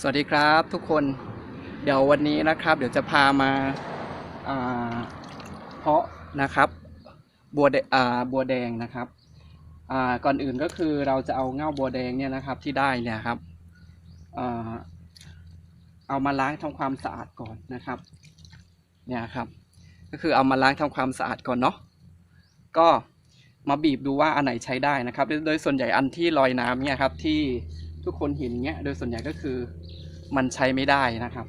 สวัสดีครับทุกคนเดี๋ยววันนี้นะครับ เดี๋ยวจะพามาเพาะนะครับบัวแดอ่าบัวแดงนะครับก่อนอื่นก็คือเราจะเอาเง่าบัวแดงเนี่ยนะครับที่ได้เนี่ยครับเอามาล้างทำความสะอาดก่อนนะครับเนี่ยครับ ก็คือเอามาล้างทำความสะอาดก่อนเนาะก็มาบีบดูว่าอันไหนใช้ได้นะครับ โดยส่วนใหญ่อันที่ลอยน้ำเนี่ยครับที่ ทุกคนเห็นเงี้ยโดยส่วนใหญ่ก็คือมันใช้ไม่ได้นะครับ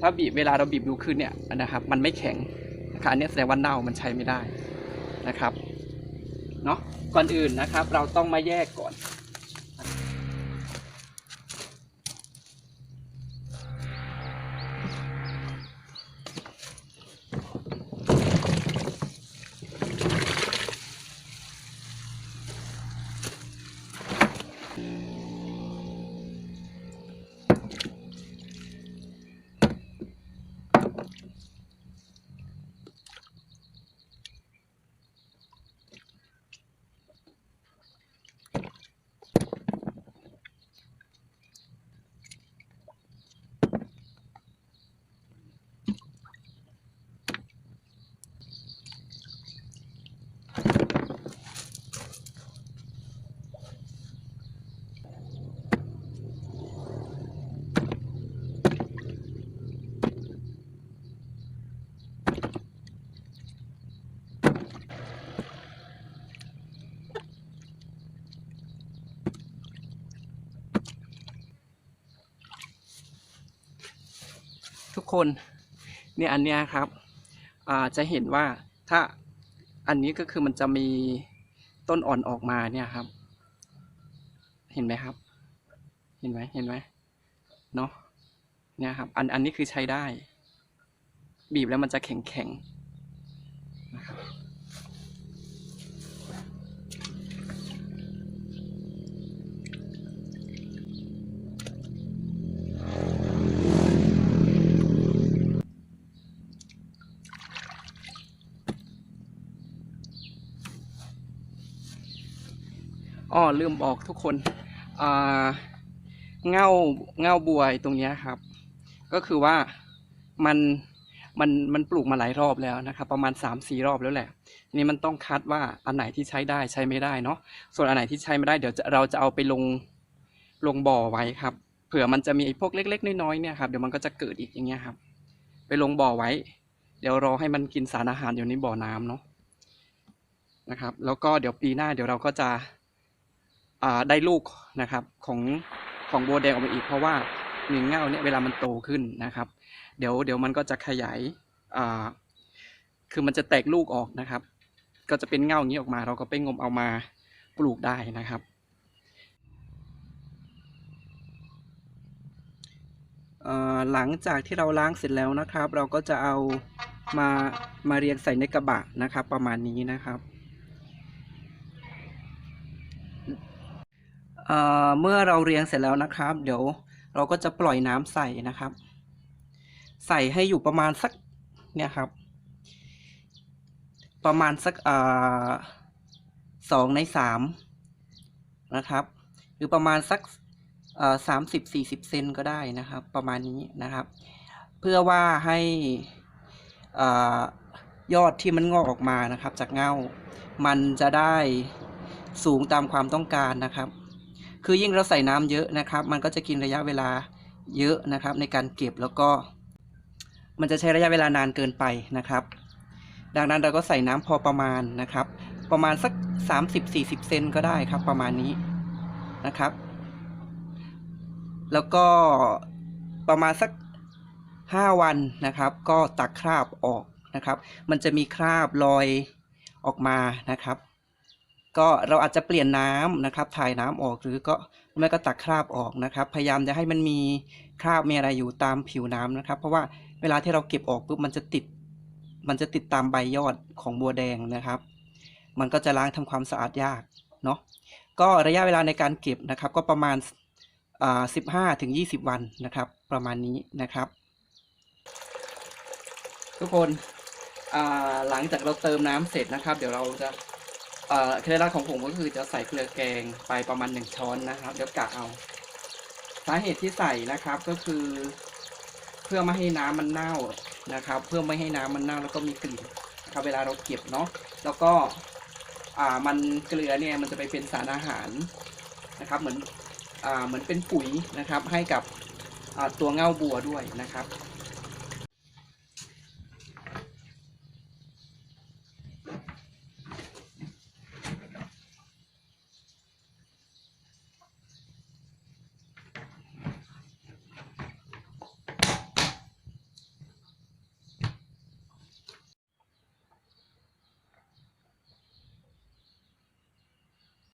ถ้าบีบเวลาเราบีบดูขึ้นเนี่ยนะครับ มันไม่แข็งนะครับอันนี้แสดงว่าเน่ามันใช้ไม่ได้นะครับเนาะก่อนอื่นนะครับ เราต้องมาแยกก่อน ทุกคนเนี่ยอันเนี้ยครับจะเห็นว่าถ้าอันนี้ก็คือมันจะมีต้นอ่อนออกมาเนี่ยครับ เห็นไหมครับ เห็นไหมเห็นไหมเนาะเนี่ยครับ อันอันนี้คือใช้ได้ บีบแล้วมันจะแข็งแข็ง อ้อลืมบอกทุกคนเง่าเง่าบวยตรงนี้ครับ ก็คือว่ามันมันมันปลูกมาหลายรอบแล้วนะครับ ประมาณสามสี่รอบแล้วแหละ นี้มันต้องคัดว่าอันไหนที่ใช้ได้ใช้ไม่ได้เนาะส่วนอันไหนที่ใช้ไม่ได้เดี๋ยวเราจะเอาไปลงลงบ่อไว้ครับ เผื่อมันจะมีไอ้พวกเล็ก ๆ น้อยๆเนี่ยครับเดี๋ยวมันก็จะเกิดอีกอย่างเงี้ยครับ ไปลงบ่อไว้ เดี๋ยวรอให้มันกินสารอาหารอยู่ในบ่อน้ำเนาะนะครับ แล้วก็เดี๋ยวปีหน้าเดี๋ยวเราก็จะ ได้ลูกนะครับของของโบวแดงออกมาอีกเพราะว่าหนึ่งเง่าเนี่ยเวลามันโตขึ้นนะครับ เดี๋ยวเดี๋ยวมันก็จะขยายคือมันจะแตกลูกออกนะครับ ก็จะเป็นเง่าอย่างนี้ออกมา เราก็ไปงมเอามาปลูกได้นะครับหลังจากที่เราล้างเสร็จแล้วนะครับ เราก็จะเอามามาเรียงใส่ในกระบะนะครับ ประมาณนี้นะครับ เมื่อเราเรียงเสร็จแล้วนะครับ เดี๋ยวเราก็จะปล่อยน้ำใส่นะครับ ใส่ให้อยู่ประมาณสักเนี่ยครับ ประมาณสักสองในสามนะครับ หรือประมาณสักสามสิบสี่สิบเซนก็ได้นะครับ ประมาณนี้นะครับ เพื่อว่าให้ยอดที่มันงอกออกมานะครับ จากเงามันจะได้สูงตามความต้องการนะครับ คือยิ่งเราใส่น้ำเยอะนะครับ มันก็จะกินระยะเวลาเยอะนะครับ ในการเก็บแล้วก็ มันจะใช้ระยะเวลานานเกินไปนะครับ ดังนั้นเราก็ใส่น้ำพอประมาณนะครับ ประมาณสัก 30-40 เซนก็ได้ครับ ประมาณนี้นะครับ แล้วก็ประมาณสัก 5 วันนะครับ ก็ตักคราบออกนะครับ มันจะมีคราบลอยออกมานะครับ ก็เราอาจจะเปลี่ยนน้ำนะครับ ถ่ายน้ำออกหรือก็ไม่ก็ตักคราบออกนะครับ พยายามจะให้มันมีคราบมีอะไรอยู่ตามผิวน้ำนะครับ เพราะว่าเวลาที่เราเก็บออกปุ๊บมันจะติด มันจะติดตามใบยอดของบัวแดงนะครับ มันก็จะล้างทำความสะอาดยากเนาะก็ระยะเวลาในการเก็บนะครับ ก็ประมาณอ่าสิบห้าถึงยี่สิบวันนะครับ ประมาณนี้นะครับ ทุกคนหลังจากเราเติมน้ำเสร็จนะครับ เดี๋ยวเราจะ เคล็ดลับของผมก็คือจะใส่เกลือแกงไปประมาณหนึ่งช้อนนะครับ เดี๋ยวกะเอา สาเหตุที่ใส่นะครับก็คือ เพื่อไม่ให้น้ำมันเน่านะครับ เพื่อไม่ให้น้ำมันเน่าแล้วก็มีกลิ่นครับเวลาเราเก็บเนาะแล้วก็อ่ามันเกลือเนี่ยมันจะไปเป็นสารอาหารนะครับ เหมือนอ่าเหมือนเป็นปุ๋ยนะครับ ให้กับอ่าตัวเง่าบัวด้วยนะครับ